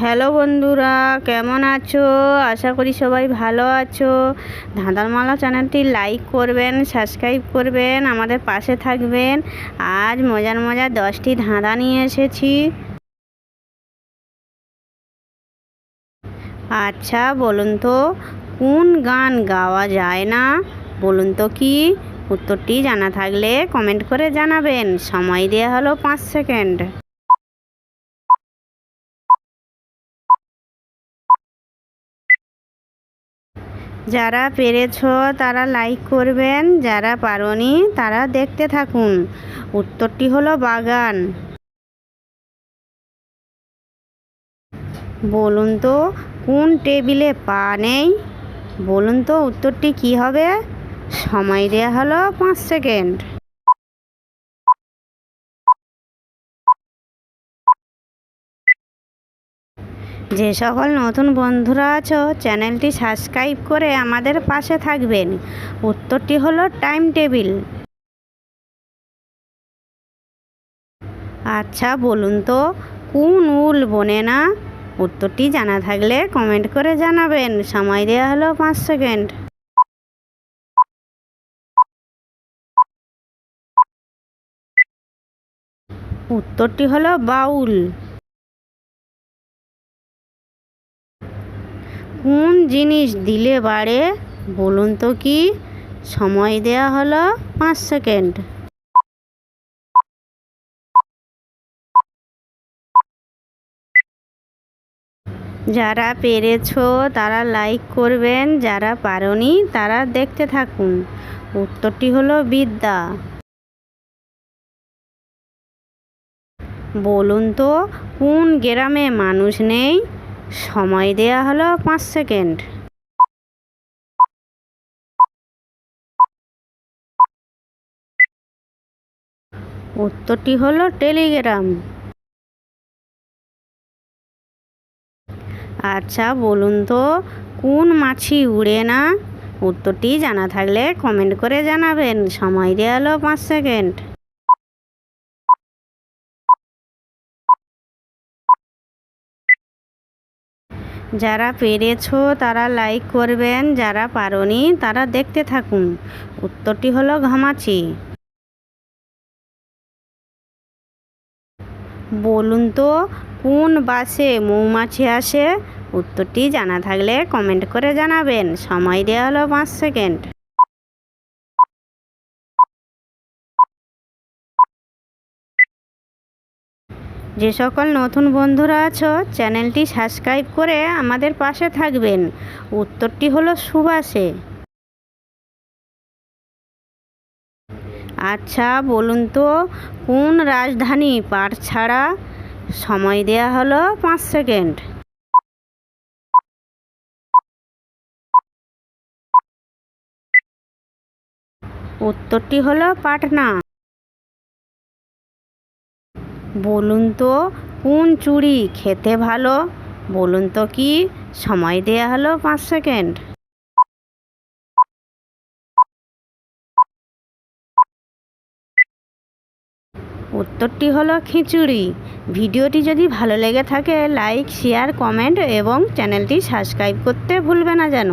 Hello বন্ধুরা, কেমন আছো? আশা করি সবাই ভালো আছো। ধাঁধারমালা চ্যানেলটি লাইক করবেন, সাবস্ক্রাইব করবেন, আমাদের পাশে থাকবেন। আজ মজার মজার দশটি ধাঁধা নিয়ে এসেছি। আচ্ছা বলুন তো, কোন গান গাওয়া যায় না? বলুন তো কি? উত্তরটি জানা থাকলে কমেন্ট করে জানাবেন। সময় দেওয়া হলো পাঁচ সেকেন্ড। যারা পেরেছ তারা লাইক করবেন, যারা পারনি তারা দেখতে থাকুন। উত্তরটি হলো বাগান। বলুন তো, কোন টেবিলে পা নেই? বলুন তো উত্তরটি কি হবে? সময় দেওয়া হলো পাঁচ সেকেন্ড। যে সকল নতুন বন্ধুরা আছো, চ্যানেলটি সাবস্ক্রাইব করে আমাদের পাশে থাকবেন। উত্তরটি হলো টাইম টেবিল। আচ্ছা বলুন তো, কোন উল বনে না? উত্তরটি জানা থাকলে কমেন্ট করে জানাবেন। সময় দেওয়া হলো পাঁচ সেকেন্ড। উত্তরটি হলো বাউল। কোন জিনিস দিলে বাড়ে? বলুন তো কি? সময় দেয়া হলো পাঁচ সেকেন্ড। যারা পেরেছ তারা লাইক করবেন, যারা পারোনি তারা দেখতে থাকুন। উত্তরটি হলো বিদ্যা। বলুন তো, কোন গ্রামে মানুষ নেই? সময় দেয়া হলো পাঁচ সেকেন্ড। উত্তরটি হলো টেলিগ্রাম। আচ্ছা বলুন তো, কোন মাছি উড়ে না? উত্তরটি জানা থাকলে কমেন্ট করে জানাবেন। সময় দেওয়া হলো পাঁচ সেকেন্ড। যারা পেরেছ তারা লাইক করবেন, যারা পারনি তারা দেখতে থাকুন। উত্তরটি হলো ঘামাচি। বলুন তো, কোন বাসে মৌমাছি আসে? উত্তরটি জানা থাকলে কমেন্ট করে জানাবেন। সময় দেওয়া হলো পাঁচ সেকেন্ড। যে সকল নতুন বন্ধুরা আছো, চ্যানেলটি সাবস্ক্রাইব করে আমাদের পাশে থাকবেন। উত্তরটি হলো সুভাষে। আচ্ছা বলুন তো, কোন রাজধানী পাট ছাড়া সময় দেয়া হলো পাঁচ সেকেন্ড? উত্তরটি হলো পাটনা। বলুন তো, কোন চুড়ি খেতে ভালো? বলুন তো কি? সময় দেয়া হলো পাঁচ সেকেন্ড। উত্তরটি হলো খিচুড়ি। ভিডিওটি যদি ভালো লেগে থাকে, লাইক, শেয়ার, কমেন্ট এবং চ্যানেলটি সাবস্ক্রাইব করতে ভুলবে না যেন।